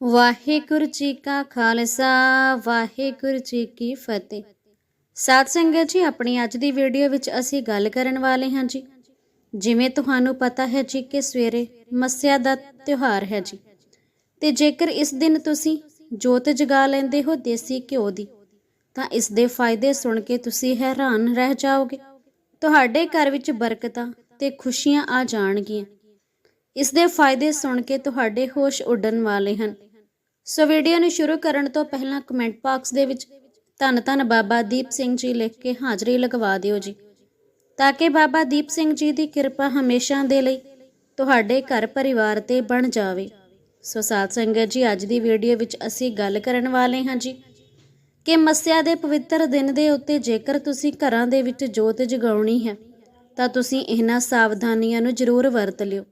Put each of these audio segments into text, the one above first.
ਵਾਹਿਗੁਰੂ ਜੀ ਕਾ ਖਾਲਸਾ, ਵਾਹਿਗੁਰੂ ਜੀ ਕੀ ਫਤਿਹ। ਸਾਧ ਸੰਗਤ ਜੀ, ਆਪਣੀ ਅੱਜ ਦੀ ਵੀਡੀਓ ਵਿੱਚ ਅਸੀਂ ਗੱਲ ਕਰਨ ਵਾਲੇ ਹਾਂ ਜੀ। ਜਿਵੇਂ ਤੁਹਾਨੂੰ ਪਤਾ ਹੈ ਜੀ ਕਿ ਸਵੇਰੇ ਮੱਸਿਆ ਦਾ ਤਿਉਹਾਰ ਹੈ ਜੀ। ਤੇ ਜੇਕਰ ਇਸ ਦਿਨ ਤੁਸੀਂ ਜੋਤ ਜਗਾ ਲੈਂਦੇ ਹੋ ਦੇਸੀ ਘਿਓ ਦੀ, ਤਾਂ ਇਸ ਦੇ ਫਾਇਦੇ ਸੁਣ ਕੇ ਤੁਸੀਂ ਹੈਰਾਨ ਰਹਿ ਜਾਓਗੇ। ਤੁਹਾਡੇ ਘਰ ਵਿੱਚ ਬਰਕਤਾਂ ਤੇ ਖੁਸ਼ੀਆਂ ਆ ਜਾਣਗੀਆਂ। ਇਸ ਦੇ ਫਾਇਦੇ ਸੁਣ ਕੇ ਤੁਹਾਡੇ ਹੋਸ਼ ਉੱਡਣ ਵਾਲੇ ਹਨ। ਸੋ ਵੀਡੀਓ ਨੂੰ ਸ਼ੁਰੂ ਕਰਨ ਤੋਂ ਪਹਿਲਾਂ ਕਮੈਂਟ ਬਾਕਸ ਦੇ ਵਿੱਚ ਧੰਨ ਧੰਨ ਬਾਬਾ ਦੀਪ ਸਿੰਘ ਜੀ ਲਿਖ ਕੇ ਹਾਜ਼ਰੀ ਲਗਵਾ ਦਿਓ ਜੀ। ਤਾਂ ਕਿ ਬਾਬਾ ਦੀਪ ਸਿੰਘ ਜੀ ਦੀ ਕਿਰਪਾ ਹਮੇਸ਼ਾ ਦੇ ਲਈ ਤੁਹਾਡੇ ਘਰ ਪਰਿਵਾਰ ਤੇ ਬਣ ਜਾਵੇ। ਸੋ ਸਾਧ ਸੰਗਤ ਜੀ, ਅੱਜ ਦੀ ਵੀਡੀਓ ਵਿੱਚ ਅਸੀਂ ਗੱਲ ਕਰਨ ਵਾਲੇ ਹਾਂ ਜੀ ਕਿ ਮੱਸਿਆ ਦੇ ਪਵਿੱਤਰ ਦਿਨ ਦੇ ਉੱਤੇ ਜੇਕਰ ਤੁਸੀਂ ਘਰਾਂ ਦੇ ਵਿੱਚ ਜੋਤ ਜਗਾਉਣੀ ਹੈ, ਤਾਂ ਤੁਸੀਂ ਇਹਨਾਂ ਸਾਵਧਾਨੀਆਂ ਨੂੰ ਜ਼ਰੂਰ ਵਰਤ ਲਿਓ।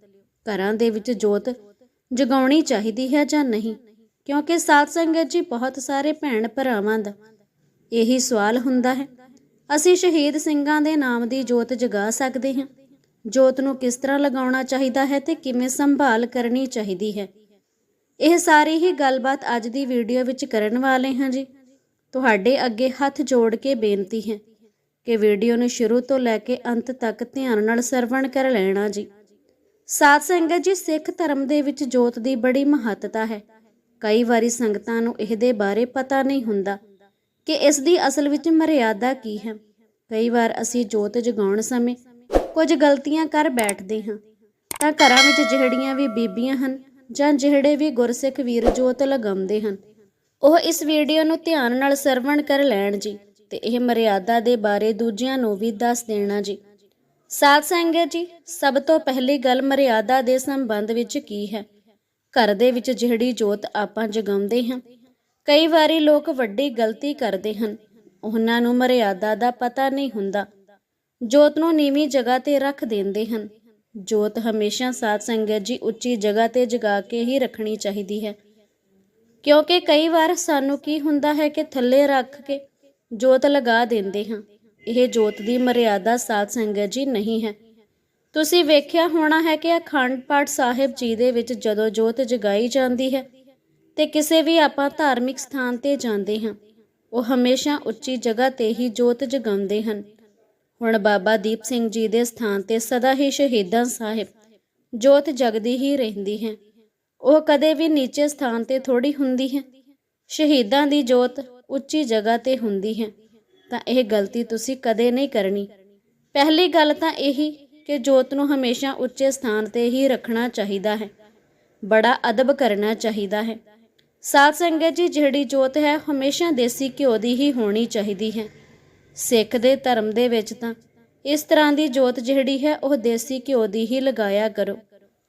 ਘਰਾਂ ਦੇ ਵਿੱਚ ਜੋਤ ਜਗਾਉਣੀ ਚਾਹੀਦੀ ਹੈ ਜਾਂ ਨਹੀਂ? ਕਿਉਂਕਿ ਸਾਧ ਸੰਗਤ ਜੀ ਬਹੁਤ ਸਾਰੇ ਭੈਣ ਭਰਾਵਾਂ ਦਾ ਇਹੀ ਸਵਾਲ ਹੁੰਦਾ ਹੈ। ਅਸੀਂ ਸ਼ਹੀਦ ਸਿੰਘਾਂ ਦੇ ਨਾਮ ਦੀ ਜੋਤ ਜਗਾ ਸਕਦੇ ਹਾਂ। ਜੋਤ ਨੂੰ ਕਿਸ ਤਰ੍ਹਾਂ ਲਗਾਉਣਾ ਚਾਹੀਦਾ ਹੈ ਤੇ ਕਿਵੇਂ ਸੰਭਾਲ ਕਰਨੀ ਚਾਹੀਦੀ ਹੈ? ਇਹ ਸਾਰੀ ਹੀ ਗੱਲਬਾਤ ਅੱਜ ਦੀ ਵੀਡੀਓ ਵਿੱਚ ਕਰਨ ਵਾਲੇ ਹਾਂ ਜੀ। ਤੁਹਾਡੇ ਅੱਗੇ ਹੱਥ ਜੋੜ ਕੇ ਬੇਨਤੀ ਹੈ ਕਿ ਵੀਡੀਓ ਨੂੰ ਸ਼ੁਰੂ ਤੋਂ ਲੈ ਕੇ ਅੰਤ ਤੱਕ ਧਿਆਨ ਨਾਲ ਸਰਵਣ ਕਰ ਲੈਣਾ ਜੀ। ਸਾਧ ਸੰਗਤ ਜੀ ਸਿੱਖ ਧਰਮ ਦੇ ਵਿੱਚ ਜੋਤ ਦੀ ਬੜੀ ਮਹੱਤਤਾ ਹੈ। ਕਈ ਵਾਰੀ ਸੰਗਤਾਂ ਨੂੰ ਇਹਦੇ ਬਾਰੇ ਪਤਾ ਨਹੀਂ ਹੁੰਦਾ ਕਿ ਇਸ ਦੀ ਅਸਲ ਵਿੱਚ ਮਰਿਆਦਾ ਕੀ ਹੈ। ਕਈ ਵਾਰ ਅਸੀਂ ਜੋਤ ਜਗਾਉਣ ਸਮੇਂ ਕੁਝ ਗਲਤੀਆਂ ਕਰ ਬੈਠਦੇ ਹਾਂ। ਤਾਂ ਘਰਾਂ ਵਿੱਚ ਜਿਹੜੀਆਂ ਵੀ ਬੀਬੀਆਂ ਹਨ ਜਾਂ ਜਿਹੜੇ ਵੀ ਗੁਰਸਿੱਖ ਵੀਰ ਜੋਤ ਲਗਾਉਂਦੇ ਹਨ, ਉਹ ਇਸ ਵੀਡੀਓ ਨੂੰ ਧਿਆਨ ਨਾਲ ਸਰਵਣ ਕਰ ਲੈਣ ਜੀ ਤੇ ਇਹ ਮਰਿਆਦਾ ਦੇ ਬਾਰੇ ਦੂਜਿਆਂ ਨੂੰ ਵੀ ਦੱਸ ਦੇਣਾ ਜੀ। ਸਾਧ ਸੰਗਤ ਜੀ, ਸਭ ਤੋਂ ਪਹਿਲੀ ਗੱਲ ਮਰਿਆਦਾ ਦੇ ਸੰਬੰਧ ਵਿੱਚ ਕੀ ਹੈ? ਘਰ ਦੇ ਵਿੱਚ ਜਿਹੜੀ ਜੋਤ ਆਪਾਂ ਜਗਾਉਂਦੇ ਹਾਂ, ਕਈ ਵਾਰੀ ਲੋਕ ਵੱਡੀ ਗਲਤੀ ਕਰਦੇ ਹਨ। ਉਹਨਾਂ ਨੂੰ ਮਰਿਆਦਾ ਦਾ ਪਤਾ ਨਹੀਂ ਹੁੰਦਾ। ਜੋਤ ਨੂੰ ਨੀਵੀਂ ਜਗ੍ਹਾ ਤੇ ਰੱਖ ਦਿੰਦੇ ਹਨ। ਜੋਤ ਹਮੇਸ਼ਾ ਸਾਧ ਸੰਗਤ ਜੀ ਉੱਚੀ ਜਗ੍ਹਾ ਤੇ ਜਗਾ ਕੇ ਹੀ ਰੱਖਣੀ ਚਾਹੀਦੀ ਹੈ। ਕਿਉਂਕਿ ਕਈ ਵਾਰ ਸਾਨੂੰ ਕੀ ਹੁੰਦਾ ਹੈ ਕਿ ਥੱਲੇ ਰੱਖ ਕੇ ਜੋਤ ਲਗਾ ਦਿੰਦੇ ਹਾਂ। ਇਹ ਜੋਤ ਦੀ ਮਰਿਆਦਾ ਸਾਧ ਸੰਗਤ ਜੀ ਨਹੀਂ ਹੈ। ਤੁਸੀਂ ਵੇਖਿਆ ਹੋਣਾ ਹੈ ਕਿ ਅਖੰਡ ਪਾਠ ਸਾਹਿਬ ਜੀ ਦੇ ਵਿੱਚ ਜਦੋਂ ਜੋਤ ਜਗਾਈ ਜਾਂਦੀ ਹੈ ਤੇ ਕਿਸੇ ਵੀ ਆਪਾਂ ਧਾਰਮਿਕ ਸਥਾਨ ਤੇ ਜਾਂਦੇ ਹਾਂ, ਉਹ ਹਮੇਸ਼ਾ ਉੱਚੀ ਜਗ੍ਹਾ ਤੇ ਹੀ ਜੋਤ ਜਗਾਉਂਦੇ ਹਨ। ਹੁਣ ਬਾਬਾ ਦੀਪ ਸਿੰਘ ਜੀ ਦੇ ਸਥਾਨ ਤੇ ਸਦਾ ਹੀ ਸ਼ਹੀਦਾਂ ਸਾਹਿਬ ਜੋਤ ਜਗਦੀ ਹੀ ਰਹਿੰਦੀ ਹੈ। ਉਹ ਕਦੇ ਵੀ ਨੀਚੇ ਸਥਾਨ ਤੇ ਥੋੜੀ ਹੁੰਦੀ ਹੈ। ਸ਼ਹੀਦਾਂ ਦੀ ਜੋਤ ਉੱਚੀ ਜਗ੍ਹਾ ਤੇ ਹੁੰਦੀ ਹੈ। ਤਾਂ ਇਹ ਗਲਤੀ ਤੁਸੀਂ ਕਦੇ ਨਹੀਂ ਕਰਨੀ। ਪਹਿਲੀ ਗੱਲ ਤਾਂ ਇਹੀ ਕਿ ਜੋਤ ਨੂੰ ਹਮੇਸ਼ਾ ਉੱਚੇ ਸਥਾਨ ਤੇ ਹੀ ਰੱਖਣਾ ਚਾਹੀਦਾ ਹੈ। ਬੜਾ ਅਦਬ ਕਰਨਾ ਚਾਹੀਦਾ ਹੈ। ਸਾਧ ਸੰਗਤ ਜੀ, ਜਿਹੜੀ ਜੋਤ ਹੈ, ਹਮੇਸ਼ਾ ਦੇਸੀ ਘਿਓ ਦੀ ਹੀ ਹੋਣੀ ਚਾਹੀਦੀ ਹੈ। ਸਿੱਖ ਦੇ ਧਰਮ ਦੇ ਵਿੱਚ ਤਾਂ ਇਸ ਤਰ੍ਹਾਂ ਦੀ ਜੋਤ ਜਿਹੜੀ ਹੈ, ਉਹ ਦੇਸੀ ਘਿਓ ਦੀ ਹੀ ਲਗਾਇਆ ਕਰੋ।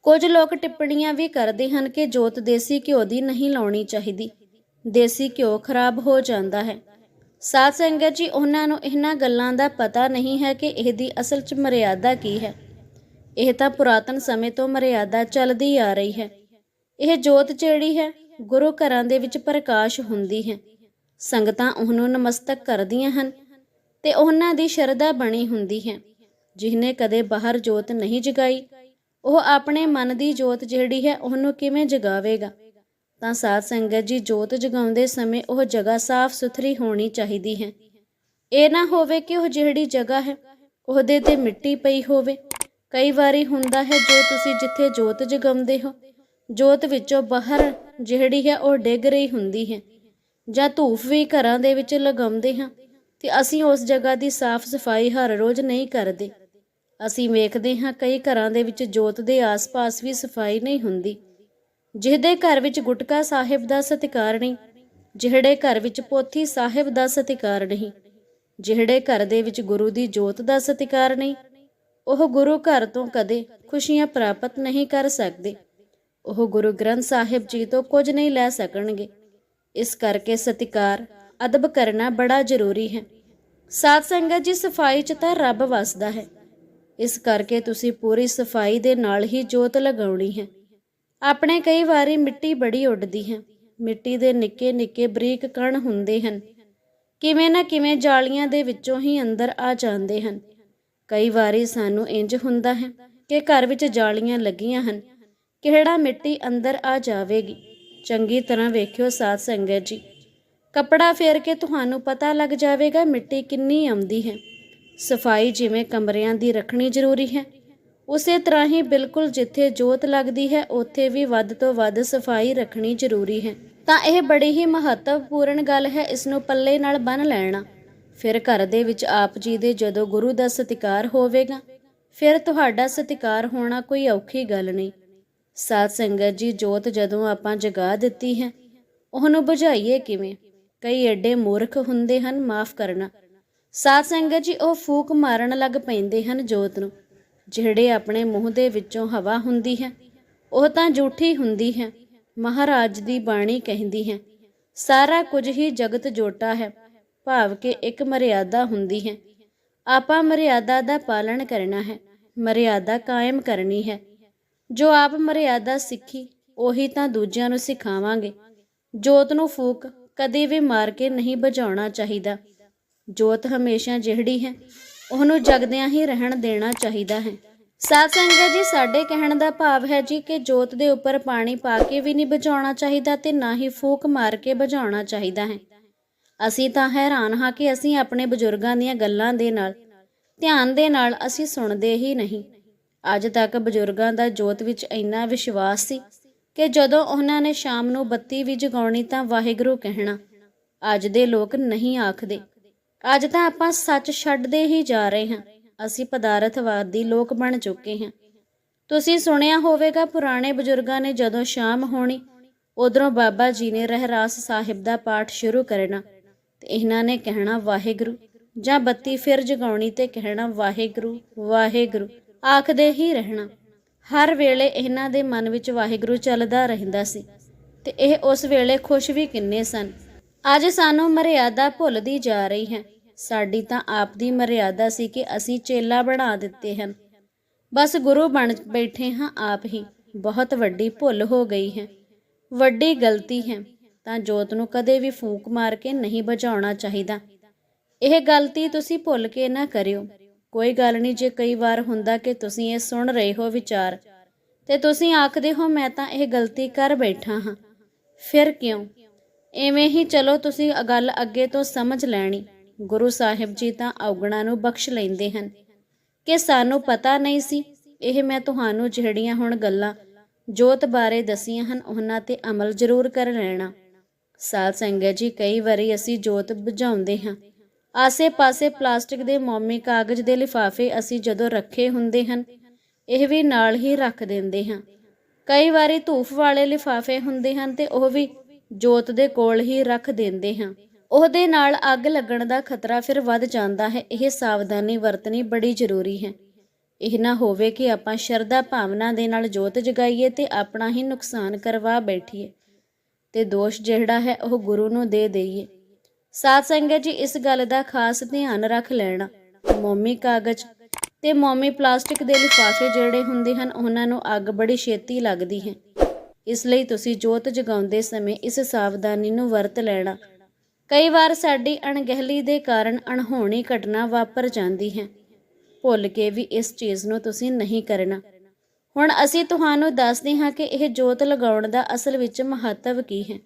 ਕੁਝ ਲੋਕ ਟਿੱਪਣੀਆਂ ਵੀ ਕਰਦੇ ਹਨ ਕਿ ਜੋਤ ਦੇਸੀ ਘਿਓ ਦੀ ਨਹੀਂ ਲਾਉਣੀ ਚਾਹੀਦੀ। ਦੇਸੀ ਘਿਓ ਖਰਾਬ ਹੋ ਜਾਂਦਾ ਹੈ। ਸਾਧ ਸੰਗਤ ਜੀ, ਉਹਨਾਂ ਨੂੰ ਇਹਨਾਂ ਗੱਲਾਂ ਦਾ ਪਤਾ ਨਹੀਂ ਹੈ ਕਿ ਇਹਦੀ ਅਸਲ 'ਚ ਮਰਿਆਦਾ ਕੀ ਹੈ। ਇਹ ਤਾਂ ਪੁਰਾਤਨ ਸਮੇਂ ਤੋਂ ਮਰਿਆਦਾ ਚੱਲਦੀ ਆ ਰਹੀ ਹੈ। ਇਹ ਜੋਤ ਜਿਹੜੀ ਹੈ, ਗੁਰੂ ਘਰਾਂ ਦੇ ਵਿੱਚ ਪ੍ਰਕਾਸ਼ ਹੁੰਦੀ ਹੈ। ਸੰਗਤਾਂ ਉਹਨੂੰ ਨਮਸਤਕ ਕਰਦੀਆਂ ਹਨ ਤੇ ਉਹਨਾਂ ਦੀ ਸ਼ਰਧਾ ਬਣੀ ਹੁੰਦੀ ਹੈ। ਜਿਹਨੇ ਕਦੇ ਬਾਹਰ ਜੋਤ ਨਹੀਂ ਜਗਾਈ, ਉਹ ਆਪਣੇ ਮਨ ਦੀ ਜੋਤ ਜਿਹੜੀ ਹੈ, ਉਹਨੂੰ ਕਿਵੇਂ ਜਗਾਵੇਗਾ? ਤਾਂ ਸਾਧ ਸੰਗਤ ਜੀ ਜੋਤ ਜਗਾਉਂਦੇ ਸਮੇਂ ਉਹ ਜਗ੍ਹਾ ਸਾਫ਼ ਸੁਥਰੀ ਹੋਣੀ ਚਾਹੀਦੀ ਹੈ। ਇਹ ਨਾ ਹੋਵੇ ਕਿ ਉਹ ਜਿਹੜੀ ਜਗ੍ਹਾ ਹੈ, ਉਹਦੇ ਤੇ ਮਿੱਟੀ ਪਈ ਹੋਵੇ। ਕਈ ਵਾਰੀ ਹੁੰਦਾ ਹੈ, ਜੋ ਤੁਸੀਂ ਜਿੱਥੇ ਜੋਤ ਜਗਾਉਂਦੇ ਹੋ, ਜੋਤ ਵਿੱਚੋਂ ਬਾਹਰ ਜਿਹੜੀ ਹੈ, ਉਹ ਡਿੱਗ ਰਹੀ ਹੁੰਦੀ ਹੈ। ਜਾਂ ਧੂਫ ਵੀ ਘਰਾਂ ਦੇ ਵਿੱਚ ਲਗਾਉਂਦੇ ਹਾਂ, ਤੇ ਅਸੀਂ ਉਸ ਜਗ੍ਹਾ ਦੀ ਸਾਫ਼ ਸਫ਼ਾਈ ਹਰ ਰੋਜ਼ ਨਹੀਂ ਕਰਦੇ। ਅਸੀਂ ਵੇਖਦੇ ਹਾਂ, ਕਈ ਘਰਾਂ ਦੇ ਵਿੱਚ ਜੋਤ ਦੇ ਆਸ-ਪਾਸ ਵੀ ਸਫ਼ਾਈ ਨਹੀਂ ਹੁੰਦੀ। ਜਿਹਦੇ ਘਰ ਵਿੱਚ ਗੁਟਕਾ ਸਾਹਿਬ ਦਾ ਸਤਿਕਾਰ ਨਹੀਂ, ਜਿਹੜੇ ਘਰ ਵਿੱਚ ਪੋਥੀ ਸਾਹਿਬ ਦਾ ਸਤਿਕਾਰ ਨਹੀਂ, ਜਿਹੜੇ ਘਰ ਦੇ ਵਿੱਚ ਗੁਰੂ ਦੀ ਜੋਤ ਦਾ ਸਤਿਕਾਰ ਨਹੀਂ, ਉਹ ਗੁਰੂ ਘਰ ਤੋਂ ਕਦੇ ਖੁਸ਼ੀਆਂ ਪ੍ਰਾਪਤ ਨਹੀਂ ਕਰ ਸਕਦੇ। ਉਹ ਗੁਰੂ ਗ੍ਰੰਥ ਸਾਹਿਬ ਜੀ ਤੋਂ ਕੁਝ ਨਹੀਂ ਲੈ ਸਕਣਗੇ। ਇਸ ਕਰਕੇ ਸਤਿਕਾਰ, ਅਦਬ ਕਰਨਾ ਬੜਾ ਜ਼ਰੂਰੀ ਹੈ। ਸਾਧ ਸੰਗਤ ਜੀ ਸਫ਼ਾਈ 'ਚ ਤਾਂ ਰੱਬ ਵਸਦਾ ਹੈ। ਇਸ ਕਰਕੇ ਤੁਸੀਂ ਪੂਰੀ ਸਫ਼ਾਈ ਦੇ ਨਾਲ ਹੀ ਜੋਤ ਲਗਾਉਣੀ ਹੈ। ਆਪਣੇ ਕਈ ਵਾਰੀ ਮਿੱਟੀ ਬੜੀ ਉੱਡਦੀ ਹੈ। ਮਿੱਟੀ ਦੇ ਨਿੱਕੇ ਨਿੱਕੇ ਬਰੀਕ ਕਣ ਹੁੰਦੇ ਹਨ। ਕਿਵੇਂ ਨਾ ਕਿਵੇਂ ਜਾਲੀਆਂ ਦੇ ਵਿੱਚੋਂ ਹੀ ਅੰਦਰ ਆ ਜਾਂਦੇ ਹਨ। ਕਈ ਵਾਰੀ ਸਾਨੂੰ ਇੰਜ ਹੁੰਦਾ ਹੈ ਕਿ ਘਰ ਵਿੱਚ ਜਾਲੀਆਂ ਲੱਗੀਆਂ ਹਨ। ਕਿਹੜਾ ਮਿੱਟੀ ਅੰਦਰ ਆ ਜਾਵੇਗੀ? ਚੰਗੀ ਤਰ੍ਹਾਂ ਵੇਖਿਓ ਸਾਧ ਸੰਗਤ ਜੀ। ਕੱਪੜਾ ਫੇਰ ਕੇ ਤੁਹਾਨੂੰ ਪਤਾ ਲੱਗ ਜਾਵੇਗਾ ਮਿੱਟੀ ਕਿੰਨੀ ਆਉਂਦੀ ਹੈ। ਸਫ਼ਾਈ ਜਿਵੇਂ ਕਮਰਿਆਂ ਦੀ ਰੱਖਣੀ ਜ਼ਰੂਰੀ ਹੈ। ਉਸੇ ਤਰ੍ਹਾਂ ਹੀ ਬਿਲਕੁਲ ਜਿੱਥੇ ਜੋਤ ਲੱਗਦੀ ਹੈ, ਉੱਥੇ ਵੀ ਵੱਧ ਤੋਂ ਵੱਧ ਸਫ਼ਾਈ ਰੱਖਣੀ ਜ਼ਰੂਰੀ ਹੈ। ਤਾਂ ਇਹ ਬੜੀ ਹੀ ਮਹੱਤਵਪੂਰਨ ਗੱਲ ਹੈ, ਇਸ ਨੂੰ ਪੱਲੇ ਨਾਲ ਬੰਨ ਲੈਣਾ। ਫਿਰ ਘਰ ਦੇ ਵਿੱਚ ਆਪ ਜੀ ਦੇ ਜਦੋਂ ਗੁਰੂ ਦਾ ਸਤਿਕਾਰ ਹੋਵੇਗਾ, ਫਿਰ ਤੁਹਾਡਾ ਸਤਿਕਾਰ ਹੋਣਾ ਕੋਈ ਔਖੀ ਗੱਲ ਨਹੀਂ। ਸਾਧ ਸੰਗਤ ਜੀ, ਜੋਤ ਜਦੋਂ ਆਪਾਂ ਜਗਾ ਦਿੱਤੀ ਹੈ, ਉਹਨੂੰ ਬੁਝਾਈਏ ਕਿਵੇਂ? ਕਈ ਐਡੇ ਮੂਰਖ ਹੁੰਦੇ ਹਨ, ਮਾਫ ਕਰਨਾ। ਸਾਧ ਸੰਗਤ ਜੀ, ਉਹ ਫੂਕ ਮਾਰਨ ਲੱਗ ਪੈਂਦੇ ਹਨ ਜੋਤ ਨੂੰ। ਜਿਹੜੇ ਆਪਣੇ ਮੂੰਹ ਦੇ ਵਿੱਚੋਂ ਹਵਾ ਹੁੰਦੀ ਹੈ, ਉਹ ਤਾਂ ਝੂਠੀ ਹੁੰਦੀ ਹੈ, ਮਹਾਰਾਜ ਦੀ ਬਾਣੀ ਕਹਿੰਦੀ ਹੈ, ਸਾਰਾ ਕੁਝ ਹੀ ਜਗਤ ਜੋਟਾ ਹੈ, ਭਾਵ ਕਿ ਇੱਕ ਮਰਿਆਦਾ ਹੁੰਦੀ ਹੈ। ਆਪਾਂ ਮਰਿਆਦਾ ਦਾ ਪਾਲਣ ਕਰਨਾ ਹੈ, ਮਰਿਆਦਾ ਕਾਇਮ ਕਰਨੀ ਹੈ। ਜੋ ਆਪ ਮਰਿਆਦਾ ਸਿੱਖੀ, ਉਹੀ ਤਾਂ ਦੂਜਿਆਂ ਨੂੰ ਸਿਖਾਵਾਂਗੇ। ਜੋਤ ਨੂੰ ਫੂਕ ਕਦੇ ਵੀ ਮਾਰ ਕੇ ਨਹੀਂ ਬੁਝਾਉਣਾ ਚਾਹੀਦਾ। ਜੋਤ ਹਮੇਸ਼ਾ ਜਿਹੜੀ ਹੈ ਉਹਨੂੰ ਜਗਦਿਆਂ ਹੀ ਰਹਿਣ ਦੇਣਾ ਚਾਹੀਦਾ ਹੈ। ਸਾਧ ਸੰਗਤ ਜੀ, ਸਾਡੇ ਕਹਿਣ ਦਾ ਭਾਵ ਹੈ ਜੀ ਕਿ ਜੋਤ ਦੇ ਉੱਪਰ ਪਾਣੀ ਪਾ ਕੇ ਵੀ ਨਹੀਂ ਬੁਝਾਉਣਾ ਚਾਹੀਦਾ ਤੇ ਨਾ ਹੀ ਫੂਕ ਮਾਰ ਕੇ ਬੁਝਾਉਣਾ ਚਾਹੀਦਾ ਹੈ। ਅਸੀਂ ਤਾਂ ਹੈਰਾਨ ਹਾਂ ਕਿ ਅਸੀਂ ਆਪਣੇ ਬਜ਼ੁਰਗਾਂ ਦੀਆਂ ਗੱਲਾਂ ਦੇ ਨਾਲ, ਧਿਆਨ ਦੇ ਨਾਲ ਅਸੀਂ ਸੁਣਦੇ ਹੀ ਨਹੀਂ। ਅੱਜ ਤੱਕ ਬਜ਼ੁਰਗਾਂ ਦਾ ਜੋਤ ਵਿੱਚ ਇੰਨਾ ਵਿਸ਼ਵਾਸ ਸੀ ਕਿ ਜਦੋਂ ਉਹਨਾਂ ਨੇ ਸ਼ਾਮ ਨੂੰ ਬੱਤੀ ਵੀ ਜਗਾਉਣੀ ਤਾਂ ਵਾਹਿਗੁਰੂ ਕਹਿਣਾ, ਅੱਜ ਦੇ ਲੋਕ ਨਹੀਂ ਆਖਦੇ। ਅੱਜ ਤਾਂ ਆਪਾਂ ਸੱਚ ਛੱਡਦੇ ਹੀ ਜਾ ਰਹੇ ਹਾਂ। ਅਸੀਂ ਪਦਾਰਥਵਾਦੀ ਲੋਕ ਬਣ ਚੁੱਕੇ ਹਾਂ। ਤੁਸੀਂ ਸੁਣਿਆ ਹੋਵੇਗਾ ਪੁਰਾਣੇ ਬਜ਼ੁਰਗਾਂ ਨੇ ਜਦੋਂ ਸ਼ਾਮ ਹੋਣੀ, ਉਧਰੋਂ ਬਾਬਾ ਜੀ ਨੇ ਰਹਿਰਾਸ ਸਾਹਿਬ ਦਾ ਪਾਠ ਸ਼ੁਰੂ ਕਰਨਾ ਤੇ ਇਹਨਾਂ ਨੇ ਕਹਿਣਾ, ਵਾਹਿਗੁਰੂ। ਜਾਂ ਬੱਤੀ ਫਿਰ ਜਗਾਉਣੀ ਤੇ ਕਹਿਣਾ, ਵਾਹਿਗੁਰੂ ਵਾਹਿਗੁਰੂ। ਆਖਦੇ ਹੀ ਰਹਿਣਾ। ਹਰ ਵੇਲੇ ਇਹਨਾਂ ਦੇ ਮਨ ਵਿੱਚ ਵਾਹਿਗੁਰੂ ਚੱਲਦਾ ਰਹਿੰਦਾ ਸੀ ਤੇ ਇਹ ਉਸ ਵੇਲੇ ਖੁਸ਼ ਵੀ ਕਿੰਨੇ ਸਨ। ਅੱਜ ਸਾਨੂੰ ਮਰਿਆਦਾ ਭੁੱਲਦੀ ਜਾ ਰਹੀ ਹੈ। ਸਾਡੀ ਤਾਂ ਆਪ ਦੀ ਮਰਿਆਦਾ ਸੀ ਕਿ ਅਸੀਂ ਚੇਲਾ ਬਣਾ ਦਿੱਤੇ ਹਨ। ਬਸ ਗੁਰੂ ਬਣ ਬੈਠੇ ਹਾਂ ਆਪ ਹੀ। ਬਹੁਤ ਵੱਡੀ ਭੁੱਲ ਹੋ ਗਈ ਹੈ। ਵੱਡੀ ਗਲਤੀ ਹੈ। ਤਾਂ ਜੋਤ ਨੂੰ ਕਦੇ ਵੀ ਫੂਕ ਮਾਰ ਕੇ ਨਹੀਂ ਬੁਝਾਉਣਾ ਚਾਹੀਦਾ। ਇਹ ਗਲਤੀ ਤੁਸੀਂ ਭੁੱਲ ਕੇ ਨਾ ਕਰਿਓ। ਕੋਈ ਗੱਲ ਨਹੀਂ, ਜੇ ਕਈ ਵਾਰ ਹੁੰਦਾ ਕਿ ਤੁਸੀਂ ਇਹ ਸੁਣ ਰਹੇ ਹੋ ਵਿਚਾਰ ਤੇ ਤੁਸੀਂ ਆਖਦੇ ਹੋ, ਮੈਂ ਤਾਂ ਇਹ ਗਲਤੀ ਕਰ ਬੈਠਾ ਹਾਂ। ਫਿਰ ਕਿਉਂ? ਐਵੇਂ ਹੀ ਚਲੋ ਤੁਸੀਂ ਗੱਲ ਅੱਗੇ ਤੋਂ ਸਮਝ ਲੈਣੀ। ਗੁਰੂ ਸਾਹਿਬ ਜੀ ਤਾਂ ਔਗਣਾ ਨੂੰ ਬਖਸ਼ ਲੈਂਦੇ ਹਨ। ਕਿ ਸਾਨੂੰ ਪਤਾ ਨਹੀਂ ਸੀ, ਇਹ ਮੈਂ ਤੁਹਾਨੂੰ ਜਿਹੜੀਆਂ ਹੁਣ ਗੱਲਾਂ ਜੋਤ ਬਾਰੇ ਦਸੀਆਂ ਹਨ, ਉਹਨਾਂ ਤੇ ਅਮਲ ਜ਼ਰੂਰ ਕਰ ਲੈਣਾ। ਸਾਧ ਸੰਗਤ ਜੀ, ਕਈ ਵਾਰੀ ਅਸੀਂ ਜੋਤ ਬੁਝਾਉਂਦੇ ਹਾਂ। ਆਸੇ-ਪਾਸੇ ਪਲਾਸਟਿਕ ਦੇ ਮੋਮੀ ਕਾਗਜ਼ ਦੇ ਲਿਫਾਫੇ ਅਸੀਂ ਜਦੋਂ ਰੱਖੇ ਹੁੰਦੇ ਹਨ, ਇਹ ਵੀ ਨਾਲ ਹੀ ਰੱਖ ਦਿੰਦੇ ਹਾਂ। ਕਈ ਵਾਰੀ ਧੂਫ ਵਾਲੇ ਲਿਫਾਫੇ ਹੁੰਦੇ ਹਨ ਤੇ ਉਹ ਵੀ ਜੋਤ ਦੇ ਕੋਲ ਹੀ ਰੱਖ ਦਿੰਦੇ ਹਾਂ। ਉਹਦੇ ਨਾਲ ਅੱਗ ਲੱਗਣ ਦਾ ਖਤਰਾ ਫਿਰ ਵੱਧ ਜਾਂਦਾ ਹੈ। ਇਹ ਸਾਵਧਾਨੀ ਵਰਤਣੀ ਬੜੀ ਜ਼ਰੂਰੀ ਹੈ। ਇਹ ਨਾ ਹੋਵੇ ਕਿ ਆਪਾਂ ਸ਼ਰਧਾ ਭਾਵਨਾ ਦੇ ਨਾਲ ਜੋਤ ਜਗਾਈਏ ਤੇ ਆਪਣਾ ਹੀ ਨੁਕਸਾਨ ਕਰਵਾ ਬੈਠੀਏ। ਤੇ ਦੋਸ਼ ਜਿਹੜਾ ਹੈ, ਉਹ ਗੁਰੂ ਨੂੰ ਦੇ ਦਈਏ। ਸਾਧ ਸੰਗਤ ਜੀ, ਇਸ ਗੱਲ ਦਾ ਖਾਸ ਧਿਆਨ ਰੱਖ ਲੈਣਾ। ਮੋਮੀ ਕਾਗਜ਼ ਤੇ ਮੋਮੀ ਪਲਾਸਟਿਕ ਦੇ ਲਿਫਾਫੇ ਜਿਹੜੇ ਹੁੰਦੇ ਹਨ, ਉਹਨਾਂ ਨੂੰ ਅੱਗ ਬੜੀ ਛੇਤੀ ਲੱਗਦੀ ਹੈ। ਇਸ ਲਈ ਤੁਸੀਂ ਜੋਤ ਜਗਾਉਂਦੇ ਸਮੇਂ ਇਸ ਸਾਵਧਾਨੀ ਨੂੰ ਵਰਤ ਲੈਣਾ। ਕਈ ਵਾਰ ਸਾਡੀ ਅਣਗਹਿਲੀ ਦੇ ਕਾਰਨ ਅਣਹੋਣੀ ਘਟਨਾ ਵਾਪਰ ਜਾਂਦੀ ਹੈ। ਭੁੱਲ ਕੇ ਵੀ ਇਸ ਚੀਜ਼ ਨੂੰ ਤੁਸੀਂ ਨਹੀਂ ਕਰਨਾ। ਹੁਣ ਅਸੀਂ ਤੁਹਾਨੂੰ ਦੱਸਦੇ ਹਾਂ ਕਿ ਇਹ ਜੋਤ ਲਗਾਉਣ ਦਾ ਅਸਲ ਵਿੱਚ ਮਹੱਤਵ ਕੀ ਹੈ।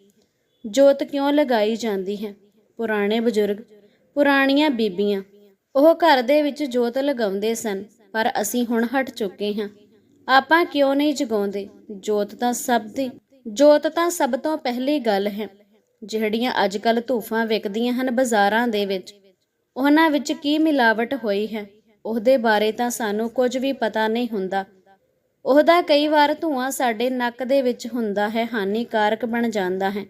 ਜੋਤ ਕਿਉਂ ਲਗਾਈ ਜਾਂਦੀ ਹੈ? ਪੁਰਾਣੇ ਬਜ਼ੁਰਗ, ਪੁਰਾਣੀਆਂ ਬੀਬੀਆਂ, ਉਹ ਘਰ ਦੇ ਵਿੱਚ ਜੋਤ ਲਗਾਉਂਦੇ ਸਨ, ਪਰ ਅਸੀਂ ਹੁਣ ਹਟ ਚੁੱਕੇ ਹਾਂ। ਆਪਾਂ ਕਿਉਂ ਨਹੀਂ ਜਗਾਉਂਦੇ? ਜੋਤ ਤਾਂ ਸਭ ਦੀ, ਜੋਤ ਤਾਂ ਸਭ ਤੋਂ ਪਹਿਲੀ ਗੱਲ ਹੈ। ਜਿਹੜੀਆਂ ਅੱਜ ਕੱਲ ਧੂਫਾਂ ਵਿਕਦੀਆਂ ਹਨ ਬਾਜ਼ਾਰਾਂ ਦੇ ਵਿੱਚ। ਉਹਨਾਂ ਵਿੱਚ ਕੀ ਮਿਲਾਵਟ ਹੋਈ ਹੈ? ਉਹਦੇ ਬਾਰੇ ਤਾਂ ਸਾਨੂੰ ਕੁਝ ਵੀ ਪਤਾ ਨਹੀਂ ਹੁੰਦਾ। ਉਹਦਾ ਕਈ ਵਾਰ ਧੂਆਂ ਸਾਡੇ ਨੱਕ ਦੇ ਵਿੱਚ ਹੁੰਦਾ ਹੈ, ਹਾਨੀਕਾਰਕ ਬਣ ਜਾਂਦਾ ਹੈ।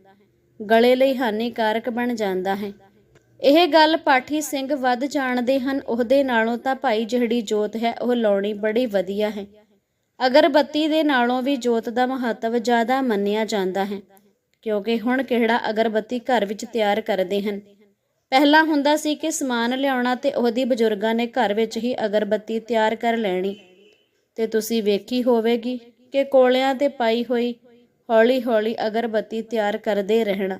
ਗਲੇ ਲਈ ਹਾਨੀਕਾਰਕ ਬਣ ਜਾਂਦਾ ਹੈ। ਇਹ ਗੱਲ ਪਾਠੀ ਸਿੰਘ ਵੱਧ ਜਾਣਦੇ ਹਨ, ਉਹਦੇ ਨਾਲੋਂ ਤਾਂ ਭਾਈ ਜਿਹੜੀ ਜੋਤ ਹੈ, ਉਹ ਲਾਉਣੀ ਬੜੀ ਵਧੀਆ ਹੈ। ਅਗਰਬੱਤੀ ਦੇ ਨਾਲੋਂ ਵੀ ਜੋਤ ਦਾ ਮਹੱਤਵ ਜ਼ਿਆਦਾ ਮੰਨਿਆ ਜਾਂਦਾ ਹੈ। ਕਿਉਂਕਿ ਹੁਣ ਕਿਹੜਾ ਅਗਰਬੱਤੀ ਘਰ ਵਿੱਚ ਤਿਆਰ ਕਰਦੇ ਹਨ। ਪਹਿਲਾਂ ਹੁੰਦਾ ਸੀ ਕਿ ਸਮਾਨ ਲਿਆਉਣਾ ਤੇ ਉਹਦੀ ਬਜ਼ੁਰਗਾਂ ਨੇ ਘਰ ਵਿੱਚ ਹੀ ਅਗਰਬੱਤੀ ਤਿਆਰ ਕਰ ਲੈਣੀ। ਤੇ ਤੁਸੀਂ ਵੇਖੀ ਹੋਵੇਗੀ ਕਿ ਕੋਲਿਆਂ ਤੇ ਪਾਈ ਹੋਈ ਹੌਲੀ-ਹੌਲੀ ਅਗਰਬੱਤੀ ਤਿਆਰ ਕਰਦੇ ਰਹਿਣਾ।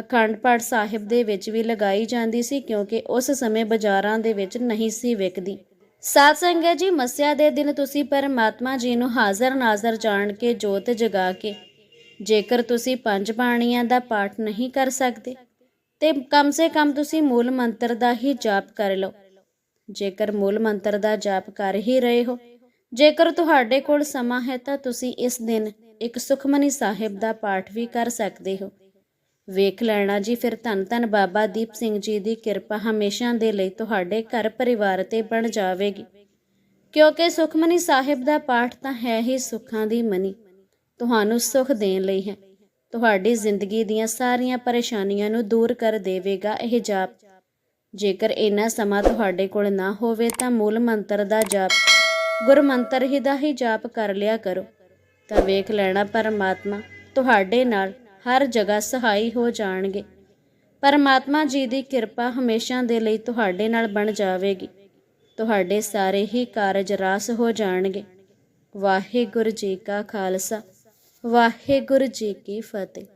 ਅਖੰਡ ਪਾਠ ਸਾਹਿਬ ਦੇ ਵਿੱਚ ਵੀ ਲਗਾਈ ਜਾਂਦੀ ਸੀ ਕਿਉਂਕਿ ਉਸ ਸਮੇਂ ਬਾਜ਼ਾਰਾਂ ਦੇ ਵਿੱਚ ਨਹੀਂ ਸੀ ਵਿਕਦੀ। ਸਾਧ ਸੰਗਤ ਜੀ, ਮੱਸਿਆ ਦੇ ਦਿਨ ਤੁਸੀਂ ਪਰਮਾਤਮਾ ਜੀ ਨੂੰ ਹਾਜ਼ਰ ਨਾਜ਼ਰ ਜਾਣ ਕੇ ਜੋਤ ਜਗਾ ਕੇ ਜੇਕਰ ਤੁਸੀਂ ਪੰਜ ਬਾਣੀਆਂ ਦਾ ਪਾਠ ਨਹੀਂ ਕਰ ਸਕਦੇ, ਤੇ ਕਮ ਸੇ ਕਮ ਤੁਸੀਂ ਮੂਲ ਮੰਤਰ ਦਾ ਹੀ ਜਾਪ ਕਰ ਲਓ। ਜੇਕਰ ਮੂਲ ਮੰਤਰ ਦਾ ਜਾਪ ਕਰ ਹੀ ਰਹੇ ਹੋ, ਜੇਕਰ ਤੁਹਾਡੇ ਕੋਲ ਸਮਾਂ ਹੈ ਤਾਂ ਤੁਸੀਂ ਇਸ ਦਿਨ ਇੱਕ ਸੁਖਮਨੀ ਸਾਹਿਬ ਦਾ ਪਾਠ ਵੀ ਕਰ ਸਕਦੇ ਹੋ। ਵੇਖ ਲੈਣਾ ਜੀ, ਫਿਰ ਧੰਨ ਧੰਨ ਬਾਬਾ ਦੀਪ ਸਿੰਘ ਜੀ ਦੀ ਕਿਰਪਾ ਹਮੇਸ਼ਾ ਦੇ ਲਈ ਤੁਹਾਡੇ ਘਰ ਪਰਿਵਾਰ ਤੇ ਬਣ ਜਾਵੇਗੀ। ਕਿਉਂਕਿ ਸੁਖਮਨੀ ਸਾਹਿਬ ਦਾ ਪਾਠ ਤਾਂ ਹੈ ਹੀ ਸੁੱਖਾਂ ਦੀ ਮਨੀ। ਤੁਹਾਨੂੰ ਸੁਖ ਦੇਣ ਲਈ ਹੈ। ਤੁਹਾਡੀ ਜ਼ਿੰਦਗੀ ਦੀਆਂ ਸਾਰੀਆਂ ਪਰੇਸ਼ਾਨੀਆਂ ਨੂੰ ਦੂਰ ਕਰ ਦੇਵੇਗਾ ਇਹ ਜਾਪ। ਜੇਕਰ ਇੰਨਾ ਸਮਾਂ ਤੁਹਾਡੇ ਕੋਲ ਨਾ ਹੋਵੇ ਤਾਂ ਮੂਲ ਮੰਤਰ ਦਾ ਜਾਪ ਗੁਰਮੰਤਰ ਹੀ ਦਾ ਹੀ ਜਾਪ ਕਰ ਲਿਆ ਕਰੋ। ਤਾਂ ਵੇਖ ਲੈਣਾ ਪਰਮਾਤਮਾ, ਤੁਹਾਡੇ ਨਾਲ ਹਰ ਜਗ੍ਹਾ ਸਹਾਈ ਹੋ ਜਾਣਗੇ। ਪਰਮਾਤਮਾ ਜੀ ਦੀ ਕਿਰਪਾ ਹਮੇਸ਼ਾ ਦੇ ਲਈ ਤੁਹਾਡੇ ਨਾਲ ਬਣ ਜਾਵੇਗੀ। ਤੁਹਾਡੇ ਸਾਰੇ ਹੀ ਕਾਰਜ ਰਾਸ ਹੋ ਜਾਣਗੇ। ਵਾਹਿਗੁਰੂ ਜੀ ਕਾ ਖਾਲਸਾ। ਵਾਹਿਗੁਰੂ ਜੀ ਕੀ ਫਤਿਹ।